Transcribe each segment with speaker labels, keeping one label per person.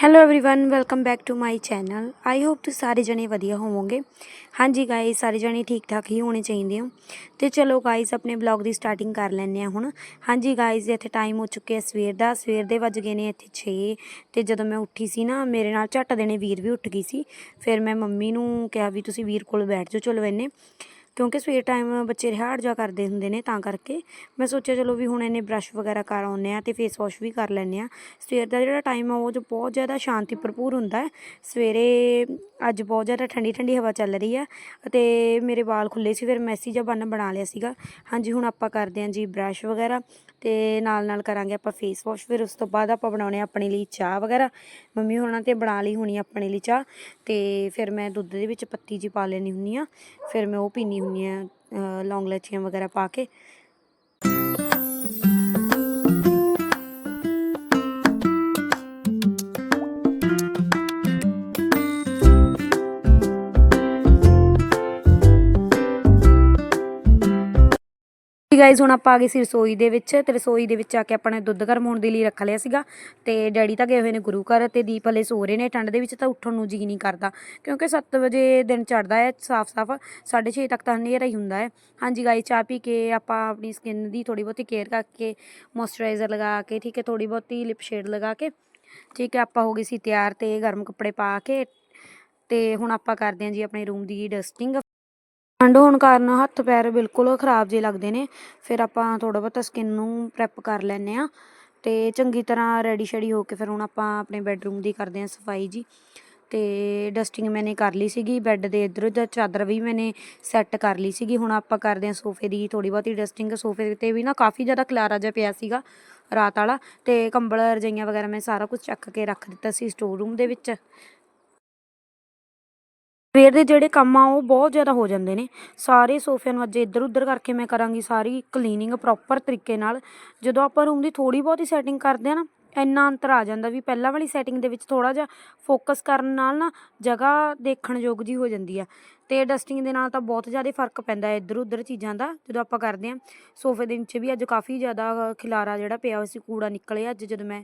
Speaker 1: everyone welcome back to my channel I hope ਤੁਸੀਂ ਸਾਰੇ ਜਣੇ ਵਧੀਆ ਹੋਵੋਗੇ ਹਾਂਜੀ ਗਾਇਸ ਸਾਰੇ ਜਣੇ ਠੀਕ ਠਾਕ ਹੀ ਹੋਣੇ ਚਾਹੀਦੇ ਹੋ ਤੇ ਚਲੋ ਗਾਇਸ ਆਪਣੇ ਬਲੌਗ ਦੀ ਸਟਾਰਟਿੰਗ ਕਰ ਲੈਂਦੇ ਆ ਹੁਣ ਹਾਂਜੀ ਗਾਇਸ ਇੱਥੇ ਟਾਈਮ ਹੋ ਚੁੱਕਿਆ ਸਵੇਰ ਦਾ ਸਵੇਰ ਦੇ ਵੱਜ ਗਏ ਨੇ ਇੱਥੇ 6 ਤੇ ਜਦੋਂ ਮੈਂ ਉੱਠੀ ਸੀ ਨਾ ਮੇਰੇ ਨਾਲ ਝੱਟ ਦੇਣੇ ਵੀਰ ਵੀ ਉੱਠ ਗਈ ਸੀ ਫਿਰ ਮੈਂ ਮੰਮੀ ਨੂੰ ਕਿਹਾ ਵੀ ਤੁਸੀਂ ਵੀਰ ਕੋਲ ਬੈਠ ਜਾਓ ਚਲੋ ਇਹਨੇ ਕਿਉਂਕਿ ਸਵੇਰ ਟਾਈਮ ਬੱਚੇ ਰਿਹਾੜ ਜਾ ਕਰਦੇ ਹੁੰਦੇ ਨੇ ਤਾਂ ਕਰਕੇ, ਮੈਂ ਸੋਚਿਆ ਚਲੋ ਵੀ ਹੁਣ ਇਹਨੇ ਬ੍ਰਸ਼ ਵਗੈਰਾ ਕਰ ਆਉਂਦੇ ਆ ਤੇ ਫੇਸ ਵਾਸ਼ ਵੀ ਕਰ ਲੈਂਦੇ ਆ ਸਵੇਰ ਦਾ ਜਿਹੜਾ ਟਾਈਮ ਆ, ਉਹ ਜੋ ਬਹੁਤ ਜ਼ਿਆਦਾ ਸ਼ਾਂਤੀ ਭਰਪੂਰ ਹੁੰਦਾ ਸਵੇਰੇ ਅੱਜ ਬਹੁਤ ਜ਼ਿਆਦਾ ਠੰਡੀ ਠੰਡੀ ਹਵਾ ਚੱਲ ਰਹੀ ਆ ਅਤੇ ਮੇਰੇ ਵਾਲ ਖੁੱਲੇ ਸੀ, ਫਿਰ ਮੈਸੀ ਜਿਹਾ ਬੰਨ ਬਣਾ ਲਿਆ ਸੀਗਾ। ਹਾਂਜੀ, ਹੁਣ ਆਪਾਂ ਕਰਦੇ ਹਾਂ ਜੀ ਬ੍ਰਸ਼ ਵਗੈਰਾ। ਤੇ ਨਾਲ ਨਾਲ ਕਰਾਂਗੇ ਆਪਾਂ ਫੇਸ ਵਾਸ਼ ਫਿਰ ਉਸ ਤੋਂ ਬਾਅਦ ਆਪਾਂ ਬਣਾਉਣੇ ਆਪਣੇ ਲਈ ਚਾਹ ਵਗੈਰਾ। ਮੰਮੀ ਹੋਣਾ ਤੇ ਬਣਾ ਲਈ ਹੋਣੀ ਆਪਣੇ ਲਈ ਚਾਹ, ਤੇ ਫਿਰ ਮੈਂ ਦੁੱਧ ਦੇ ਵਿੱਚ ਪੱਤੀ ਜੀ ਪਾ ਲੈਣੀ ਹੁੰਨੀ ਆ, ਫਿਰ ਮੈਂ ਉਹ ਪੀਣੀ ਹੁੰਨੀ ਆ ਲੌਂਗ ਲੱਚੀਆਂ ਵਗੈਰਾ ਪਾ ਕੇ ਗਾਇਜ਼ ਹੁਣ ਆਪਾਂ ਆ ਗਏ ਸੀ ਰਸੋਈ ਦੇ ਵਿੱਚ ਤੇ ਰਸੋਈ ਦੇ ਵਿੱਚ ਆ ਕੇ ਆਪਾਂ ਨੇ ਦੁੱਧ ਗਰਮ ਹੋਣ ਦੇ ਲਈ ਰੱਖ ਲਿਆ ਸੀਗਾ ਤੇ ਡੈਡੀ ਤਾਂ ਗਏ ਹੋਏ ਨੇ ਗੁਰੂ ਘਰ ਤੇ ਦੀਪ ਹਲੇ ਸੋ ਰਹੇ ਨੇ ਠੰਡ ਦੇ ਵਿੱਚ ਤਾਂ ਉੱਠਣ ਨੂੰ ਜੀ ਨਹੀਂ ਕਰਦਾ ਕਿਉਂਕਿ 7 ਵਜੇ ਦਿਨ ਚੜਦਾ ਹੈ ਸਾਫ਼-ਸਾਫ਼ 6:30 ਤੱਕ ਤਾਂ ਹਨੇਰਾ ਹੀ ਹੁੰਦਾ ਹੈ। ਹਾਂਜੀ ਗਾਇਜ਼ ਚਾਹ ਪੀ ਕੇ ਆਪਾਂ ਆਪਣੀ ਸਕਿਨ ਦੀ ਥੋੜੀ ਬਹੁਤੀ ਕੇਅਰ ਕਰਕੇ ਮੋਇਸਚਰਾਈਜ਼ਰ ਲਗਾ ਕੇ, ਠੀਕ ਹੈ ਥੋੜੀ ਬਹੁਤੀ ਲਿਪ ਸ਼ੇਡ ਲਗਾ ਕੇ, ਠੀਕ ਹੈ, ਆਪਾਂ ਹੋ ਗਏ ਸੀ ਤਿਆਰ ਤੇ ਗਰਮ ਕੱਪੜੇ ਪਾ ਕੇ ਤੇ ਹੁਣ ਆਪਾਂ ਕਰਦੇ ਹਾਂ ਜੀ ਆਪਣੇ ਰੂਮ ਦੀ ਡਸਟਿੰਗ ਠੰਡ ਹੋਣ ਕਾਰਨ ਹੱਥ ਪੈਰ ਬਿਲਕੁਲ ਖਰਾਬ ਜਿਹੇ ਲੱਗਦੇ ਨੇ। ਫਿਰ ਆਪਾਂ ਥੋੜ੍ਹਾ ਬਹੁਤਾ ਸਕਿਨ ਨੂੰ ਪ੍ਰੈਪ ਕਰ ਲੈਂਦੇ ਹਾਂ ਅਤੇ ਚੰਗੀ ਤਰ੍ਹਾਂ ਰੈਡੀ ਸ਼ੈਡੀ ਹੋ ਕੇ ਫਿਰ ਹੁਣ ਆਪਾਂ ਆਪਣੇ ਬੈੱਡਰੂਮ ਦੀ ਕਰਦੇ ਹਾਂ ਸਫ਼ਾਈ ਜੀ। ਅਤੇ ਡਸਟਿੰਗ ਮੈਨੇ ਕਰ ਲਈ ਸੀਗੀ ਬੈੱਡ ਦੇ ਇੱਧਰ ਉੱਧਰ ਚਾਦਰ ਵੀ ਮੈਨੇ ਸੈੱਟ ਕਰ ਲਈ ਸੀਗੀ। ਹੁਣ ਆਪਾਂ ਕਰਦੇ ਹਾਂ ਸੋਫੇ ਦੀ ਥੋੜ੍ਹੀ ਬਹੁਤੀ ਡਸਟਿੰਗ ਸੋਫੇ ਤੇ ਵੀ ਨਾ ਕਾਫੀ ਜ਼ਿਆਦਾ ਖਲਾਰਾ ਜਿਹਾ ਪਿਆ ਸੀਗਾ ਰਾਤ ਵਾਲਾ ਅਤੇ ਕੰਬਲ ਰਜਾਈਆਂ ਵਗੈਰਾ ਮੈਂ ਸਾਰਾ ਕੁਝ ਚੱਕ ਕੇ ਰੱਖ ਦਿੱਤਾ ਸੀ ਸਟੋਰ ਰੂਮ ਦੇ ਵਿੱਚ। ਸਵੇਰ ਦੇ ਜਿਹੜੇ ਕੰਮ ਆ, ਉਹ ਬਹੁਤ ਜ਼ਿਆਦਾ ਹੋ ਜਾਂਦੇ ਨੇ। ਸਾਰੇ ਸੋਫਿਆਂ ਨੂੰ ਅੱਜ ਇੱਧਰ ਉੱਧਰ ਕਰਕੇ ਮੈਂ ਕਰਾਂਗੀ ਸਾਰੀ ਕਲੀਨਿੰਗ ਪ੍ਰੋਪਰ ਤਰੀਕੇ ਨਾਲ। ਜਦੋਂ ਆਪਾਂ ਰੂਮ ਦੀ ਥੋੜ੍ਹੀ ਬਹੁਤੀ ਸੈਟਿੰਗ ਕਰਦੇ ਹਾਂ ਨਾ ਇੰਨਾ ਅੰਤਰ ਆ ਜਾਂਦਾ ਵੀ ਪਹਿਲਾਂ ਵਾਲੀ ਸੈਟਿੰਗ ਦੇ ਵਿੱਚ ਥੋੜਾ ਜਿਹਾ ਫੋਕਸ ਕਰਨ ਨਾਲ ਨਾ ਜਗ੍ਹਾ ਦੇਖਣ ਯੋਗ ਜੀ ਹੋ ਜਾਂਦੀ ਆ। ਤੇ ਡਸਟਿੰਗ ਦੇ ਨਾਲ ਤਾਂ ਬਹੁਤ ਜ਼ਿਆਦਾ ਫ਼ਰਕ ਪੈਂਦਾ ਹੈ ਇੱਧਰ ਉੱਧਰ ਚੀਜ਼ਾਂ ਦਾ, ਜਦੋਂ ਆਪਾਂ ਕਰਦੇ ਆ ਸੋਫੇ ਦੇ ਨੀਚੇ ਵੀ ਅੱਜ ਕਾਫੀ ਜ਼ਿਆਦਾ ਖਿਲਾਰਾ ਜਿਹੜਾ ਪਿਆ ਹੋਇਆ ਸੀ, ਕੂੜਾ ਨਿਕਲਿਆ ਅੱਜ ਜਦੋਂ ਮੈਂ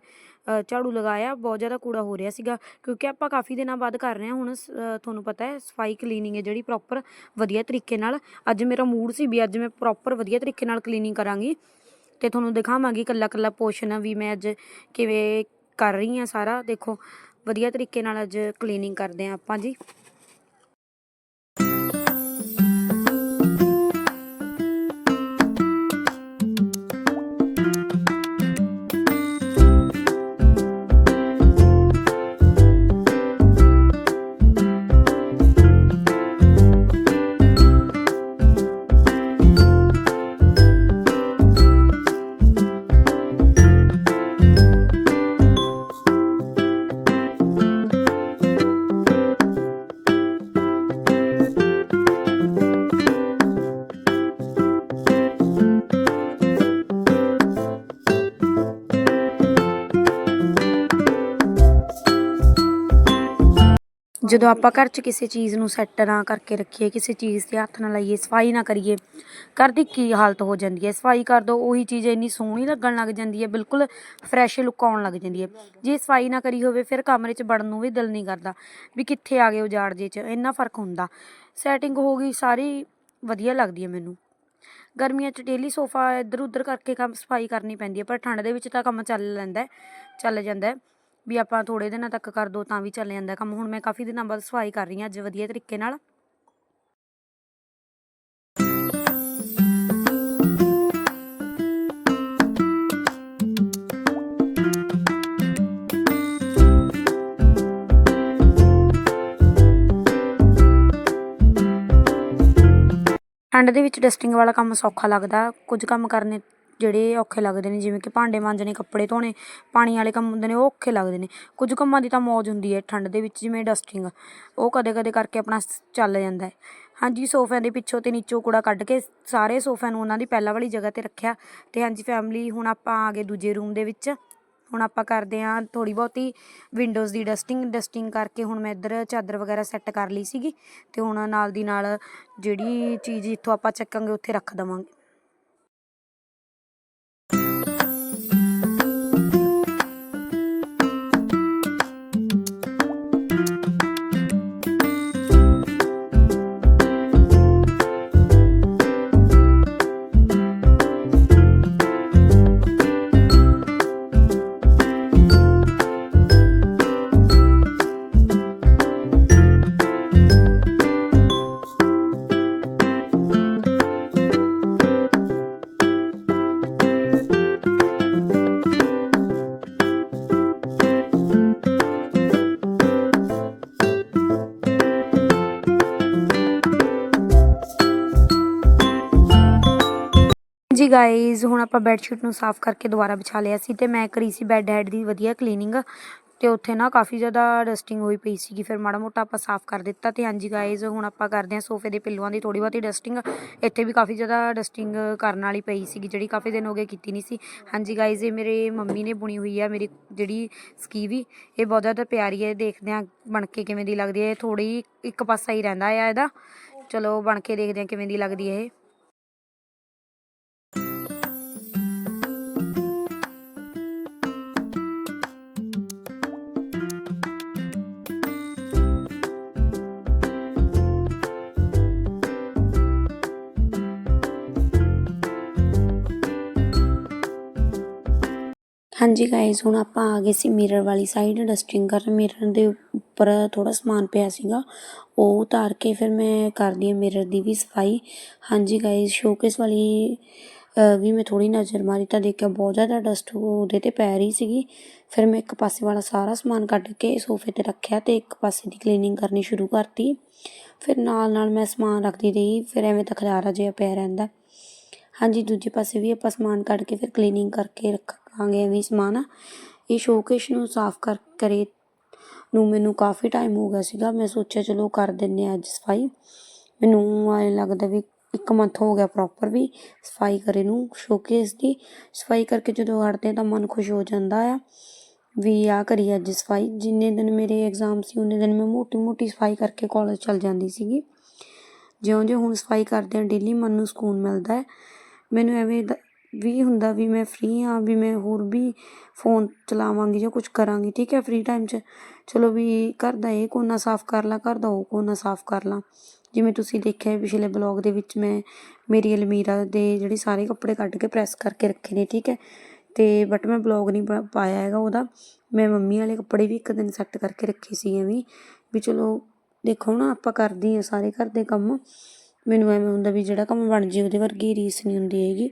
Speaker 1: ਝਾੜੂ ਲਗਾਇਆ, ਬਹੁਤ ਜ਼ਿਆਦਾ ਕੂੜਾ ਹੋ ਰਿਹਾ ਸੀਗਾ। ਕਿਉਂਕਿ ਆਪਾਂ ਕਾਫੀ ਦਿਨਾਂ ਬਾਅਦ ਕਰ ਰਹੇ ਹਾਂ, ਹੁਣ ਤੁਹਾਨੂੰ ਪਤਾ ਹੈ, ਸਫ਼ਾਈ ਕਲੀਨਿੰਗ ਹੈ ਜਿਹੜੀ ਪ੍ਰੋਪਰ ਵਧੀਆ ਤਰੀਕੇ ਨਾਲ। ਅੱਜ ਮੇਰਾ ਮੂਡ ਸੀ ਵੀ ਅੱਜ ਮੈਂ ਪ੍ਰੋਪਰ ਵਧੀਆ ਤਰੀਕੇ ਨਾਲ ਕਲੀਨਿੰਗ ਕਰਾਂਗੀ। ਤੇ ਤੁਹਾਨੂੰ ਦਿਖਾਵਾਂਗੀ ਕੱਲਾ ਕੱਲਾ ਪੋਰਸ਼ਨ ਵੀ ਮੈਂ ਅੱਜ ਕਿਵੇਂ ਕਰ ਰਹੀ ਹਾਂ ਸਾਰਾ। ਦੇਖੋ, ਵਧੀਆ ਤਰੀਕੇ ਨਾਲ ਅੱਜ ਕਲੀਨਿੰਗ ਕਰਦੇ ਹਾਂ ਆਪਾਂ ਜੀ। ਜਦੋਂ ਆਪਾਂ ਘਰ 'ਚ ਕਿਸੇ ਚੀਜ਼ ਨੂੰ ਸੈੱਟ ਨਾ ਕਰਕੇ ਰੱਖੀਏ, ਕਿਸੇ ਚੀਜ਼ ਤੇ ਹੱਥ ਨਾ ਲਾਈਏ, ਸਫ਼ਾਈ ਨਾ ਕਰੀਏ, ਘਰ ਦੀ ਕੀ ਹਾਲਤ ਹੋ ਜਾਂਦੀ ਹੈ? ਸਫ਼ਾਈ ਕਰ ਦੋ, ਉਹੀ ਚੀਜ਼ ਇੰਨੀ ਸੋਹਣੀ ਲੱਗਣ ਲੱਗ ਜਾਂਦੀ ਹੈ, ਬਿਲਕੁਲ ਫਰੈਸ਼ ਲੁੱਕ ਆਉਣ ਲੱਗ ਜਾਂਦੀ ਹੈ। ਜੇ ਸਫ਼ਾਈ ਨਾ ਕਰੀ ਹੋਵੇ, ਫਿਰ ਕਮਰੇ 'ਚ ਵੜਨ ਨੂੰ ਵੀ ਦਿਲ ਨਹੀਂ ਕਰਦਾ ਵੀ ਕਿੱਥੇ ਆ ਗਏ ਉਜਾੜ ਜੇ 'ਚ, ਇੰਨਾ ਫ਼ਰਕ ਹੁੰਦਾ। ਸੈਟਿੰਗ ਹੋ ਗਈ ਸਾਰੀ ਵਧੀਆ ਲੱਗਦੀ ਹੈ ਮੈਨੂੰ। ਗਰਮੀਆਂ 'ਚ ਡੇਲੀ ਸੋਫਾ ਇੱਧਰ ਉੱਧਰ ਕਰਕੇ ਕੰਮ ਸਫ਼ਾਈ ਕਰਨੀ ਪੈਂਦੀ ਹੈ, ਪਰ ਠੰਡ ਦੇ ਵਿੱਚ ਤਾਂ ਕੰਮ ਚੱਲ ਲੈਂਦਾ ਚੱਲ ਜਾਂਦਾ ਵੀ ਆਪਾਂ ਥੋੜੇ ਦਿਨਾਂ ਤੱਕ ਕਰ ਦੋ ਤਾਂ ਵੀ ਚੱਲ ਜਾਂਦਾ ਕੰਮ। ਹੁਣ ਮੈਂ ਕਾਫੀ ਦਿਨਾਂ ਬਾਅਦ ਸਫ਼ਾਈ ਕਰ ਰਹੀ ਹਾਂ ਅੱਜ ਵਧੀਆ ਤਰੀਕੇ ਨਾਲ। ਠੰਡ ਦੇ ਵਿੱਚ ਡਸਟਿੰਗ ਵਾਲਾ ਕੰਮ ਸੌਖਾ ਲੱਗਦਾ। ਕੁਝ ਕੰਮ ਕਰਨੇ ਜਿਹੜੇ ਔਖੇ ਲੱਗਦੇ ਨੇ, ਜਿਵੇਂ ਕਿ ਭਾਂਡੇ ਮਾਂਜਣੇ, ਕੱਪੜੇ ਧੋਣੇ, ਪਾਣੀ ਵਾਲੇ ਕੰਮ ਹੁੰਦੇ ਨੇ, ਉਹ ਔਖੇ ਲੱਗਦੇ ਨੇ। ਕੁਝ ਕੰਮਾਂ ਦੀ ਤਾਂ ਮੌਜ ਹੁੰਦੀ ਹੈ, ਠੰਡ ਦੇ ਵਿੱਚ ਜਿਵੇਂ ਡਸਟਿੰਗ ਉਹ ਕਦੇ ਕਦੇ ਕਰਕੇ ਆਪਣਾ ਚੱਲ ਜਾਂਦਾ ਹੈ। ਹਾਂਜੀ, ਸੋਫਿਆਂ ਦੇ ਪਿੱਛੋਂ ਤੇ ਨੀਚੋਂ ਕੂੜਾ ਕੱਢ ਕੇ ਸਾਰੇ ਸੋਫਿਆਂ ਨੂੰ ਉਹਨਾਂ ਦੀ ਪਹਿਲਾਂ ਵਾਲੀ ਜਗ੍ਹਾ ਤੇ ਰੱਖਿਆ। ਤੇ ਹਾਂਜੀ ਫੈਮਿਲੀ ਹੁਣ ਆਪਾਂ ਆ ਗਏ ਦੂਜੇ ਰੂਮ ਦੇ ਵਿੱਚ। ਹੁਣ ਆਪਾਂ ਕਰਦੇ ਹਾਂ ਥੋੜੀ ਬਹੁਤੀ ਵਿੰਡੋਜ਼ ਦੀ ਡਸਟਿੰਗ ਡਸਟਿੰਗ ਕਰਕੇ ਹੁਣ ਮੈਂ ਇੱਧਰ ਚਾਦਰ ਵਗੈਰਾ ਸੈੱਟ ਕਰ ਲਈ ਸੀਗੀ। ਤੇ ਹੁਣ ਨਾਲ ਦੀ ਨਾਲ ਜਿਹੜੀ ਚੀਜ਼ ਇੱਥੋਂ ਆਪਾਂ ਚੱਕਾਂਗੇ, ਉੱਥੇ ਰੱਖ ਦੇਵਾਂਗੇ। ਗਾਇਜ਼ ਹੁਣ ਆਪਾਂ ਬੈੱਡਸ਼ੀਟ ਨੂੰ ਸਾਫ਼ ਕਰਕੇ ਦੁਬਾਰਾ ਵਿਛਾ ਲਿਆ ਸੀ ਤੇ ਮੈਂ ਕਰੀ ਸੀ ਬੈੱਡ ਹੈਡ ਦੀ ਵਧੀਆ ਕਲੀਨਿੰਗ ਤੇ ਉੱਥੇ ਨਾ ਕਾਫੀ ਜ਼ਿਆਦਾ ਡਸਟਿੰਗ ਹੋਈ ਪਈ ਸੀਗੀ, ਫਿਰ ਮਾੜਾ ਮੋਟਾ ਆਪਾਂ ਸਾਫ਼ ਕਰ ਦਿੱਤਾ ਤੇ ਹਾਂਜੀ ਗਾਇਜ਼ ਹੁਣ ਆਪਾਂ ਕਰਦੇ ਹਾਂ ਸੋਫੇ ਦੇ ਪਿੱਲੋਆਂ ਦੀ ਥੋੜੀ ਬਹੁਤੀ ਡਸਟਿੰਗ ਇੱਥੇ ਵੀ ਕਾਫੀ ਜ਼ਿਆਦਾ ਡਸਟਿੰਗ ਕਰਨ ਵਾਲੀ ਪਈ ਸੀਗੀ ਜਿਹੜੀ ਕਾਫੀ ਦਿਨ ਹੋ ਗਏ ਕੀਤੀ ਨਹੀਂ ਸੀ। ਹਾਂਜੀ ਗਾਇਜ਼ ਇਹ ਮੇਰੇ ਮੰਮੀ ਨੇ ਬੁਣੀ ਹੋਈ ਆ, ਮੇਰੀ ਜਿਹੜੀ ਸਕੀਵੀ ਇਹ ਬਹੁਤ ਜ਼ਿਆਦਾ ਪਿਆਰੀ ਹੈ, ਦੇਖਦੇ ਹਾਂ ਬਣ ਕੇ ਕਿਵੇਂ ਦੀ ਲੱਗਦੀ ਹੈ, ਇਹ ਥੋੜੀ ਇੱਕ ਪਾਸਾ ਹੀ ਰਹਿੰਦਾ ਆ ਇਹਦਾ। ਚਲੋ ਬਣ ਕੇ ਦੇਖਦੇ ਹਾਂ ਕਿਵੇਂ ਦੀ ਲੱਗਦੀ ਹੈ ਇਹ। ਹਾਂਜੀ ਗਾਇਜ਼ ਹੁਣ ਆਪਾਂ ਆ ਗਏ ਸੀ ਮਿਰਰ ਵਾਲੀ ਸਾਈਡ ਡਸਟਿੰਗ ਕਰਨ। ਮਿਰਰ ਦੇ ਉੱਪਰ ਥੋੜਾ ਸਮਾਨ ਪਿਆ ਸੀਗਾ। ਉਹ ਉਤਾਰ ਕੇ ਫਿਰ ਮੈਂ ਕਰਦੀ ਹਾਂ ਮਿਰਰ ਦੀ ਵੀ ਸਫ਼ਾਈ। ਹਾਂਜੀ ਗਾਇਜ਼ ਸ਼ੋਕੇਸ ਵਾਲੀ ਵੀ ਮੈਂ ਥੋੜੀ ਨਜ਼ਰ ਮਾਰੀ ਤਾਂ ਦੇਖਿਆ ਬਹੁਤ ਜ਼ਿਆਦਾ ਡਸਟ ਉਹਦੇ ਤੇ ਪੈ ਰਹੀ ਸੀਗੀ। ਫਿਰ ਮੈਂ ਇੱਕ ਪਾਸੇ ਵਾਲਾ ਸਾਰਾ ਸਮਾਨ ਕੱਢ ਕੇ ਸੋਫੇ ਤੇ ਰੱਖਿਆ ਤੇ ਇੱਕ ਪਾਸੇ ਦੀ ਕਲੀਨਿੰਗ ਕਰਨੀ ਸ਼ੁਰੂ ਕਰਤੀ। ਫਿਰ ਨਾਲ ਨਾਲ ਮੈਂ ਸਮਾਨ ਰੱਖਦੀ ਰਹੀ, ਫਿਰ ਐਵੇਂ ਤਾਂ ਖਲਾਰਾ ਜਿਹਾ ਪਿਆ ਰਹਿੰਦਾ। ਹਾਂਜੀ, ਦੂਜੇ ਪਾਸੇ ਵੀ ਆਪਾਂ ਸਮਾਨ ਕੱਢ ਕੇ ਫਿਰ ਕਲੀਨਿੰਗ ਕਰਕੇ ਰੱਖਾਂਗੇ ਐਵੇਂ ਸਮਾਨ। ਇਹ ਸ਼ੋਕੇਸ਼ ਨੂੰ ਸਾਫ਼ ਕਰ, ਕਰੇ ਨੂੰ ਮੈਨੂੰ ਕਾਫੀ ਟਾਈਮ ਹੋ ਗਿਆ ਸੀਗਾ। ਮੈਂ ਸੋਚਿਆ ਚਲੋ ਕਰ ਦਿੰਨੇ ਆ ਅੱਜ ਸਫ਼ਾਈ। ਮੈਨੂੰ ਐਂ ਲੱਗਦਾ ਵੀ ਇੱਕ ਮੰਥ ਹੋ ਗਿਆ ਪ੍ਰੋਪਰ ਵੀ ਸਫ਼ਾਈ ਕਰੇ ਨੂੰ ਸ਼ੋਕੇਸ ਦੀ। ਸਫ਼ਾਈ ਕਰਕੇ ਜਦੋਂ ਹਟਦੇ ਤਾਂ ਮਨ ਖੁਸ਼ ਹੋ ਜਾਂਦਾ ਆ ਵੀ ਆ ਕਰੀ ਅੱਜ ਸਫ਼ਾਈ। ਜਿੰਨੇ ਦਿਨ ਮੇਰੇ ਐਗਜ਼ਾਮ ਸੀ, ਉਹਨੇ ਦਿਨ ਮੈਂ ਮੋਟੀ ਮੋਟੀ ਸਫ਼ਾਈ ਕਰਕੇ ਕਾਲਜ ਚਲ ਜਾਂਦੀ ਸੀਗੀ। ਜਿਉਂ ਜਿਉਂ ਹੁਣ ਸਫ਼ਾਈ ਕਰਦੇ ਹਾਂ ਡੇਲੀ ਮਨ ਨੂੰ ਸਕੂਨ ਮਿਲਦਾ ਹੈ। ਮੈਨੂੰ ਐਵੇਂ ਦਾ ਵੀ ਹੁੰਦਾ ਵੀ ਮੈਂ ਫਰੀ ਹਾਂ, ਵੀ ਮੈਂ ਹੋਰ ਵੀ ਫੋਨ ਚਲਾਵਾਂਗੀ ਜਾਂ ਕੁਝ ਕਰਾਂਗੀ, ਠੀਕ ਹੈ ਫਰੀ ਟਾਈਮ 'ਚ? ਚਲੋ ਵੀ ਘਰ ਦਾ ਇਹ ਕੋਨਾ ਸਾਫ਼ ਕਰ ਲਾਂ, ਘਰ ਦਾ ਉਹ ਕੋਨਾ ਸਾਫ਼ ਕਰ ਲਾਂ। ਜਿਵੇਂ ਤੁਸੀਂ ਦੇਖਿਆ ਪਿਛਲੇ ਬਲੌਗ ਦੇ ਵਿੱਚ ਮੈਂ ਮੇਰੀ ਅਲਮੀਰਾ ਦੇ ਜਿਹੜੇ ਸਾਰੇ ਕੱਪੜੇ ਕੱਢ ਕੇ ਪ੍ਰੈਸ ਕਰਕੇ ਰੱਖੇ ਨੇ, ਠੀਕ ਹੈ? ਤੇ ਬਟ ਮੈਂ ਬਲੌਗ ਨਹੀਂ ਪਾਇਆ ਹੈਗਾ ਉਹਦਾ। ਮੈਂ ਮੰਮੀ ਵਾਲੇ ਕੱਪੜੇ ਵੀ ਇੱਕ ਦਿਨ ਸੈੱਟ ਕਰਕੇ ਰੱਖੇ ਸੀ ਐਵੇਂ। ਵੀ ਚਲੋ ਦੇਖੋ ਨਾ, ਆਪਾਂ ਕਰਦੀ ਹਾਂ ਸਾਰੇ ਘਰ ਦੇ ਕੰਮ। ਮੈਨੂੰ ਐਵੇਂ ਹੁੰਦਾ ਵੀ ਜਿਹੜਾ ਕੰਮ ਬਣ ਜੇ ਉਹਦੇ ਵਰਗੀ ਰੀਸ ਨਹੀਂ ਹੁੰਦੀ ਹੈਗੀ।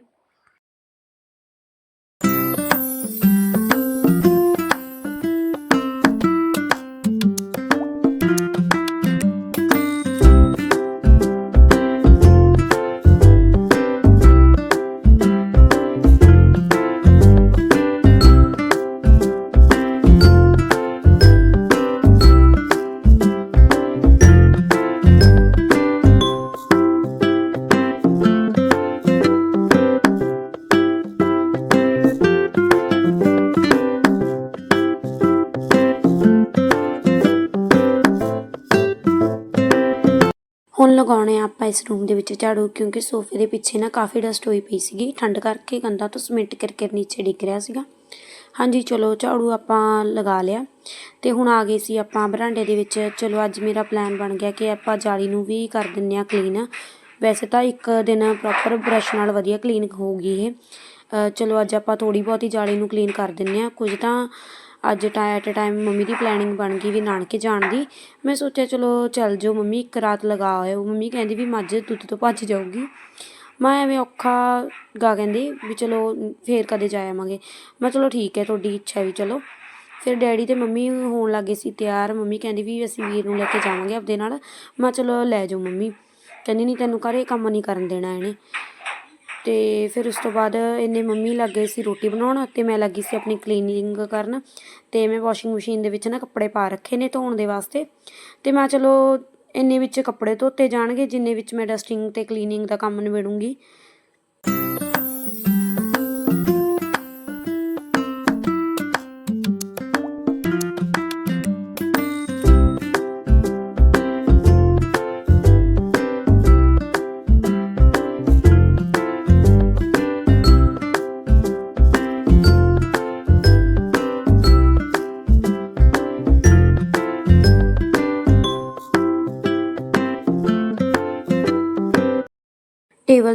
Speaker 1: ਹੁਣ ਲਗਾਉਣੇ ਆ ਆਪਾਂ ਇਸ ਰੂਮ ਦੇ ਵਿੱਚ ਝਾੜੂ, ਕਿਉਂਕਿ ਸੋਫੇ ਦੇ ਪਿੱਛੇ ਨਾ ਕਾਫੀ ਡਸਟ ਹੋਈ ਪਈ ਸੀਗੀ। ਠੰਡ ਕਰਕੇ ਕੰਧਾਂ ਤੋਂ ਸਮਿੰਟ ਕਰਕੇ ਨੀਚੇ ਡਿੱਗ ਰਿਹਾ ਸੀਗਾ। ਹਾਂਜੀ, ਚਲੋ ਝਾੜੂ ਆਪਾਂ ਲਗਾ ਲਿਆ। ਤੇ ਹੁਣ ਆ ਗਏ ਸੀ ਆਪਾਂ ਬਰਾਂਡੇ ਦੇ ਵਿੱਚ। ਚਲੋ ਅੱਜ ਮੇਰਾ ਪਲਾਨ ਬਣ ਗਿਆ ਕਿ ਆਪਾਂ ਜਾਲੀ ਨੂੰ ਵੀ ਕਰ ਦਿੰਨੇ ਆ ਕਲੀਨ ਵੈਸੇ ਤਾਂ ਇੱਕ ਦਿਨ ਪ੍ਰੋਪਰ ਬ੍ਰਸ਼ ਨਾਲ ਵਧੀਆ ਕਲੀਨ ਹੋਊਗੀ ਇਹ। ਚਲੋ ਅੱਜ ਆਪਾਂ ਥੋੜੀ ਬਹੁਤੀ ਜਾਲੀ ਨੂੰ ਕਲੀਨ ਕਰ ਦਿੰਨੇ ਆ। ਕੁਝ ਤਾਂ ਅੱਜ ਟਾਈਟ ਟਾਈਮ ਮੰਮੀ ਦੀ ਪਲੈਨਿੰਗ ਬਣ ਗਈ ਵੀ ਨਾਨਕੇ ਜਾਣ ਦੀ। ਮੈਂ ਸੋਚਿਆ, ਚਲੋ ਚੱਲ ਜਾਓ ਮੰਮੀ, ਇੱਕ ਰਾਤ ਲਗਾ ਆਇਓ। ਮੰਮੀ ਕਹਿੰਦੀ ਵੀ ਮੱਝ ਦੁੱਧ ਤੋਂ ਭੱਜ ਜਾਊਗੀ। ਮੈਂ ਐਵੇਂ ਔਖਾ ਗਾ ਕਹਿੰਦੀ ਵੀ ਚਲੋ ਫੇਰ ਕਦੇ ਜਾ ਆਵਾਂਗੇ। ਮੈਂ ਚਲੋ ਠੀਕ ਹੈ, ਤੁਹਾਡੀ ਇੱਛਾ ਵੀ ਚਲੋ। ਫਿਰ ਡੈਡੀ ਤੇ ਮੰਮੀ ਹੋਣ ਲੱਗੇ ਸੀ ਤਿਆਰ। ਮੰਮੀ ਕਹਿੰਦੀ ਵੀ ਅਸੀਂ ਵੀਰ ਨੂੰ ਲੈ ਕੇ ਜਾਵਾਂਗੇ ਆਪਦੇ ਨਾਲ। ਮੈਂ ਚਲੋ ਲੈ ਜਾਓ ਮੰਮੀ। ਕਹਿੰਦੀ, ਨਹੀਂ ਤੈਨੂੰ ਘਰੇ ਕੰਮ ਨਹੀਂ ਕਰਨ ਦੇਣਾ ਇਹਨੇ। ਤੇ ਫਿਰ ਉਸ ਤੋਂ ਬਾਅਦ ਇਹਨੇ ਮੰਮੀ ਲੱਗ ਗਏ ਸੀ ਰੋਟੀ ਬਣਾਉਣ, ਤੇ ਮੈਂ ਲੱਗੀ ਸੀ ਆਪਣੀ ਕਲੀਨਿੰਗ ਕਰਨ ਤੇ ਮੈਂ ਵਾਸ਼ਿੰਗ ਮਸ਼ੀਨ ਦੇ ਵਿੱਚ ਨਾ ਕੱਪੜੇ ਪਾ ਰੱਖੇ ਨੇ ਧੋਣ ਦੇ ਵਾਸਤੇ। ਤੇ ਮੈਂ ਚਲੋ, ਇੰਨੇ ਵਿੱਚ ਕੱਪੜੇ ਧੋਤੇ ਜਾਣਗੇ, ਜਿੰਨੇ ਵਿੱਚ ਮੈਂ ਡਸਟਿੰਗ ਤੇ ਕਲੀਨਿੰਗ ਦਾ ਕੰਮ ਨਿਬੇੜੂੰਗੀ।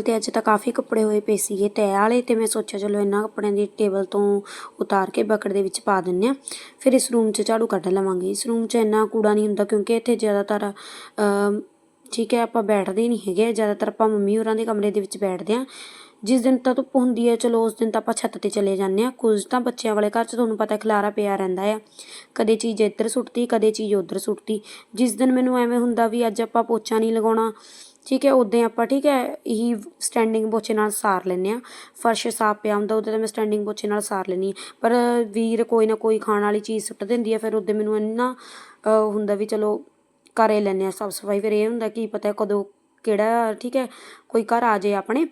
Speaker 1: ਟੇਬਲ ਤੇ ਅੱਜ ਤਾਂ ਕਾਫੀ ਕੱਪੜੇ ਹੋਏ ਪਏ ਸੀਗੇ ਤੈਅ ਵਾਲੇ ਤੇ ਮੈਂ ਸੋਚਿਆ ਚਲੋ ਇਹਨਾਂ ਕੱਪੜਿਆਂ ਦੀ ਟੇਬਲ ਤੋਂ ਉਤਾਰ ਕੇ ਬਕਟ ਦੇ ਵਿੱਚ ਪਾ ਦਿੰਨੇ ਆ ਫਿਰ ਇਸ ਰੂਮ 'ਚ ਝਾੜੂ ਕੱਢ ਲਵਾਂਗੇ। ਇਸ ਰੂਮ 'ਚ ਇੰਨਾ ਕੂੜਾ ਨਹੀਂ ਹੁੰਦਾ ਕਿਉਂਕਿ ਇੱਥੇ ਜ਼ਿਆਦਾਤਰ ਠੀਕ ਹੈ, ਆਪਾਂ ਬੈਠਦੇ ਹੀ ਨਹੀਂ ਹੈਗੇ। ਜ਼ਿਆਦਾਤਰ ਆਪਾਂ ਮੰਮੀ ਹੋਰਾਂ ਦੇ ਕਮਰੇ ਦੇ ਵਿੱਚ ਬੈਠਦੇ ਆ ਜਿਸ ਦਿਨ ਤਾਂ ਧੁੱਪ ਹੁੰਦੀ ਹੈ, ਚਲੋ ਉਸ ਦਿਨ ਤਾਂ ਆਪਾਂ ਛੱਤ ਤੇ ਚਲੇ ਜਾਂਦੇ ਆ ਕੁਝ ਤਾਂ ਬੱਚਿਆਂ ਵਾਲੇ ਘਰ 'ਚ ਤੁਹਾਨੂੰ ਪਤਾ ਖਲਾਰਾ ਪਿਆ ਰਹਿੰਦਾ ਆ। ਕਦੇ ਚੀਜ਼ ਇੱਧਰ ਸੁੱਟਤੀ, ਕਦੇ ਚੀਜ਼ ਉੱਧਰ ਸੁੱਟਤੀ। ਜਿਸ ਦਿਨ ਮੈਨੂੰ ਐਵੇਂ ਹੁੰਦਾ ਵੀ ਅੱਜ ਆਪਾਂ ਪੋਚਾ ਨਹੀਂ ਲਗਾਉਣਾ ਠੀਕ ਹੈ ਉਦੋਂ ਆਪਾਂ ਠੀਕ ਹੈ, ਇਹੀ ਸਟੈਂਡਿੰਗ ਪੋਚੇ ਨਾਲ ਸਾਰ ਲੈਂਦੇ ਆ ਫਰਸ਼ ਸਾਫ਼ ਪਿਆ ਹੁੰਦਾ ਉਦੋਂ ਤਾਂ ਮੈਂ ਸਟੈਂਡਿੰਗ ਪੋਚੇ ਨਾਲ ਸਾਰ ਲੈਂਦੀ ਹਾਂ। ਪਰ ਵੀਰ ਕੋਈ ਨਾ ਕੋਈ ਖਾਣ ਵਾਲੀ ਚੀਜ਼ ਸੁੱਟ ਦਿੰਦੀ ਆ ਫਿਰ ਉਦੋਂ ਮੈਨੂੰ ਇੰਨਾ ਹੁੰਦਾ ਵੀ ਚਲੋ ਕਰ ਹੀ ਲੈਂਦੇ ਆ ਸਾਫ਼ ਸਫ਼ਾਈ। ਫਿਰ ਇਹ ਹੁੰਦਾ ਕਿ ਪਤਾ ਕਦੋਂ ਕਿਹੜਾ ਠੀਕ ਹੈ, ਕੋਈ ਘਰ ਆ ਜੇ ਆਪਣੇ।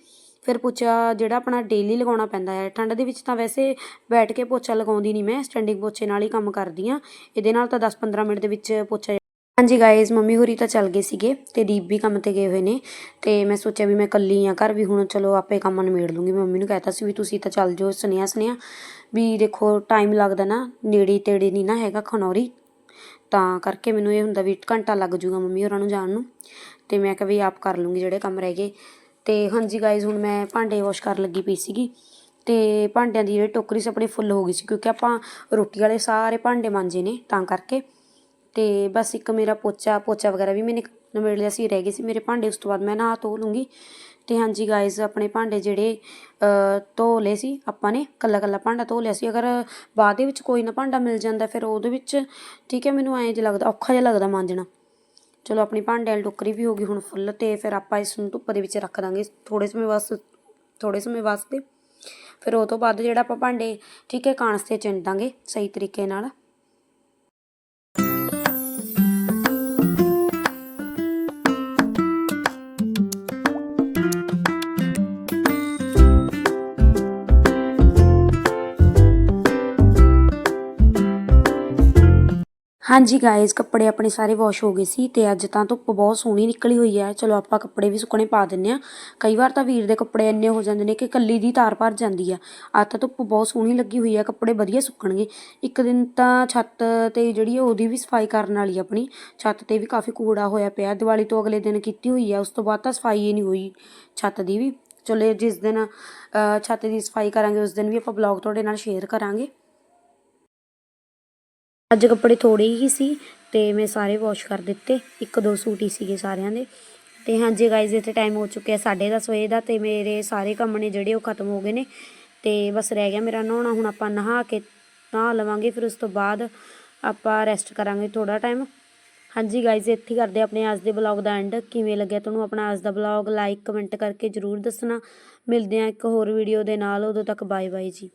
Speaker 1: ਫਿਰ ਪੋਚਾ ਜਿਹੜਾ ਆਪਣਾ ਡੇਲੀ ਲਗਾਉਣਾ ਪੈਂਦਾ ਹੈ। ਠੰਡ ਦੇ ਵਿੱਚ ਤਾਂ ਵੈਸੇ ਬੈਠ ਕੇ ਪੋਚਾ ਲਗਾਉਂਦੀ ਨਹੀਂ ਮੈਂ ਸਟੈਂਡਿੰਗ ਪੋਚੇ ਨਾਲ ਹੀ ਕੰਮ ਕਰਦੀ ਆ ਇਹਦੇ ਨਾਲ ਤਾਂ 10-15 ਮਿੰਟ ਦੇ ਵਿੱਚ ਪੋਚਾ ਹਾਂਜੀ ਗਾਇਜ਼ ਮੰਮੀ ਹੋਰੀ ਤਾਂ ਚੱਲ ਗਏ ਸੀਗੇ ਤੇ ਦੀਪ ਵੀ ਕੰਮ ਤੇ ਗਏ ਹੋਏ ਨੇ ਤੇ ਮੈਂ ਸੋਚਿਆ ਵੀ ਮੈਂ ਇਕੱਲੀ ਆ ਘਰ ਵੀ ਹੁਣ ਚਲੋ ਆਪੇ ਕੰਮ ਨਿਬੇੜ ਲੂੰਗੀ। ਮੈਂ ਮੰਮੀ ਨੂੰ ਕਹਿਤਾ ਸੀ ਵੀ ਤੁਸੀਂ ਤਾਂ ਚੱਲ ਜਾਓ ਸੁਨੇਹਾ ਸੁਨੇਹਾ ਵੀ ਦੇਖੋ ਟਾਈਮ ਲੱਗਦਾ ਨਾ, ਨੇੜੇ ਤੇੜੇ ਨਹੀਂ ਨਾ ਹੈਗਾ ਖਨੌਰੀ। ਤਾਂ ਕਰਕੇ ਮੈਨੂੰ ਇਹ ਹੁੰਦਾ ਵੀ ਘੰਟਾ ਲੱਗ ਜੂਗਾ ਮੰਮੀ ਹੋਰਾਂ ਨੂੰ ਜਾਣ ਨੂੰ ਤੇ ਮੈਂ ਕਿਹਾ ਵੀ ਆਪ ਕਰ ਲੂੰਗੀ ਜਿਹੜੇ ਕੰਮ ਰਹਿ ਗਏ। ਤੇ ਹਾਂਜੀ ਗਾਇਜ਼ ਹੁਣ ਮੈਂ ਭਾਂਡੇ ਵਾਸ਼ ਕਰਨ ਲੱਗੀ ਪਈ ਸੀਗੀ ਤੇ ਭਾਂਡਿਆਂ ਦੀ ਜਿਹੜੀ ਟੋਕਰੀ ਸੀ, ਆਪਣੀ ਫੁੱਲ ਹੋ ਗਈ ਸੀ ਕਿਉਂਕਿ ਆਪਾਂ ਰੋਟੀ ਵਾਲੇ ਸਾਰੇ ਭਾਂਡੇ ਮਾਂਜੇ ਨੇ ਤਾਂ ਕਰਕੇ ਤੇ ਬਸ ਇੱਕ ਮੇਰਾ ਪੋਚਾ ਪੋਚਾ ਵਗੈਰਾ ਵੀ ਮੈਨੇ ਨਿਬੇੜ ਲਿਆ ਸੀ, ਰਹਿ ਗਏ ਸੀ ਮੇਰੇ ਭਾਂਡੇ, ਉਸ ਤੋਂ ਬਾਅਦ ਮੈਂ ਨਹਾ ਧੋ ਲੂੰਗੀ। ਤੇ ਹਾਂਜੀ ਗਾਇਜ਼ ਆਪਣੇ ਭਾਂਡੇ ਜਿਹੜੇ ਧੋ ਲਏ ਸੀ, ਆਪਾਂ ਨੇ ਕੱਲਾ ਕੱਲਾ ਭਾਂਡਾ ਧੋ ਲਿਆ ਸੀ। ਅਗਰ ਬਾਅਦ ਦੇ ਵਿੱਚ ਕੋਈ ਨਾ ਭਾਂਡਾ ਮਿਲ ਜਾਂਦਾ, ਫਿਰ ਉਹਦੇ ਵਿੱਚ ਠੀਕ ਹੈ, ਮੈਨੂੰ ਐਂ ਜਿਹਾ ਲੱਗਦਾ, ਔਖਾ ਜਿਹਾ ਲੱਗਦਾ ਮਾਂਜਣਾ। ਚਲੋ ਆਪਣੀ ਭਾਂਡੇ ਵਾਲੀ ਟੋਕਰੀ ਵੀ ਹੋ ਗਈ ਹੁਣ ਫੁੱਲ ਤੇ ਫਿਰ ਆਪਾਂ ਇਸ ਨੂੰ ਧੁੱਪ ਦੇ ਵਿੱਚ ਰੱਖ ਦਾਂਗੇ ਥੋੜੇ ਸਮੇਂ ਵਾਸਤੇ ਥੋੜੇ ਸਮੇਂ ਵਾਸਤੇ। ਫਿਰ ਉਹ ਤੋਂ ਬਾਅਦ ਜਿਹੜਾ ਆਪਾਂ ਭਾਂਡੇ ਠੀਕ ਹੈ ਕਾਂਸ ਤੇ ਚਿਣ ਦਾਂਗੇ ਸਹੀ ਤਰੀਕੇ ਨਾਲ। ਹਾਂਜੀ ਗਾਇਜ਼ ਕੱਪੜੇ ਆਪਣੇ ਸਾਰੇ ਵਾਸ਼ ਹੋ ਗਏ ਸੀ ਤੇ ਅੱਜ ਤਾਂ ਧੁੱਪ ਬਹੁਤ ਸੋਹਣੀ ਨਿਕਲੀ ਹੋਈ ਹੈ। ਚਲੋ ਆਪਾਂ ਕੱਪੜੇ ਵੀ ਸੁੱਕਣੇ ਪਾ ਦਿੰਨੇ ਆ ਕਈ ਵਾਰ ਤਾਂ ਵੀਰ ਦੇ ਕੱਪੜੇ ਇੰਨੇ ਹੋ ਜਾਂਦੇ ਨੇ ਕਿ ਕੱਲੀ ਦੀ ਤਾਰ ਭਰ ਜਾਂਦੀ ਆ। ਅੱਜ ਤਾਂ ਧੁੱਪ ਬਹੁਤ ਸੋਹਣੀ ਲੱਗੀ ਹੋਈ ਆ ਕੱਪੜੇ ਵਧੀਆ ਸੁੱਕਣਗੇ। ਇੱਕ ਦਿਨ ਤਾਂ ਛੱਤ ਤੇ ਜਿਹੜੀ ਆ ਉਹਦੀ ਵੀ ਸਫ਼ਾਈ ਕਰਨ ਵਾਲੀ ਆ ਆਪਣੀ। ਛੱਤ ਤੇ ਵੀ ਕਾਫੀ ਕੂੜਾ ਹੋਇਆ ਪਿਆ। ਦੀਵਾਲੀ ਤੋਂ ਅਗਲੇ ਦਿਨ ਕੀਤੀ ਹੋਈ ਆ, ਉਸ ਤੋਂ ਬਾਅਦ ਤਾਂ ਸਫ਼ਾਈ ਹੀ ਨਹੀਂ ਹੋਈ ਛੱਤ ਦੀ ਵੀ। ਚਲੋ ਜਿਸ ਦਿਨ ਛੱਤ ਦੀ ਸਫ਼ਾਈ ਕਰਾਂਗੇ, ਉਸ ਦਿਨ ਵੀ ਆਪਾਂ ਬਲੌਗ ਤੁਹਾਡੇ ਨਾਲ ਸ਼ੇਅਰ ਕਰਾਂਗੇ। ਅੱਜ ਕੱਪੜੇ ਥੋੜੇ ਹੀ ਸੀ ਤੇ ਮੈਂ ਸਾਰੇ ਵਾਸ਼ ਕਰ ਦਿੱਤੇ, ਇੱਕ ਦੋ ਸੂਟ ਹੀ ਸੀਗੇ ਸਾਰਿਆਂ ਦੇ। ਤੇ ਹਾਂਜੀ ਗਾਇਜ਼ ਇੱਥੇ ਟਾਈਮ ਹੋ ਚੁੱਕਿਆ 10:30 ਵਜੇ ਦਾ ਤੇ ਮੇਰੇ ਸਾਰੇ ਕੰਮ ਨੇ ਜਿਹੜੇ ਉਹ ਖਤਮ ਹੋ ਗਏ ਨੇ। ਤੇ ਬਸ ਰਹਿ ਗਿਆ ਮੇਰਾ ਨਹਾਉਣਾ, ਹੁਣ ਆਪਾਂ ਨਹਾ ਕੇ ਨਹਾ ਲਵਾਂਗੇ, ਫਿਰ ਉਸ ਤੋਂ ਬਾਅਦ ਆਪਾਂ ਰੈਸਟ ਕਰਾਂਗੇ ਥੋੜਾ ਟਾਈਮ ਹਾਂਜੀ ਗਾਇਜ਼ ਇੱਥੇ ਕਰਦੇ ਆਪਣੇ ਅੱਜ ਦੇ ਬਲੌਗ ਦਾ ਐਂਡ ਕਿਵੇਂ ਲੱਗਿਆ ਤੁਹਾਨੂੰ ਆਪਣਾ ਅੱਜ ਦਾ ਬਲੌਗ ਲਾਈਕ ਕਮੈਂਟ ਕਰਕੇ ਜਰੂਰ ਦੱਸਣਾ। ਮਿਲਦੇ ਆ ਇੱਕ ਹੋਰ ਵੀਡੀਓ ਦੇ ਨਾਲ, ਉਦੋਂ ਤੱਕ ਬਾਏ ਬਾਏ ਜੀ।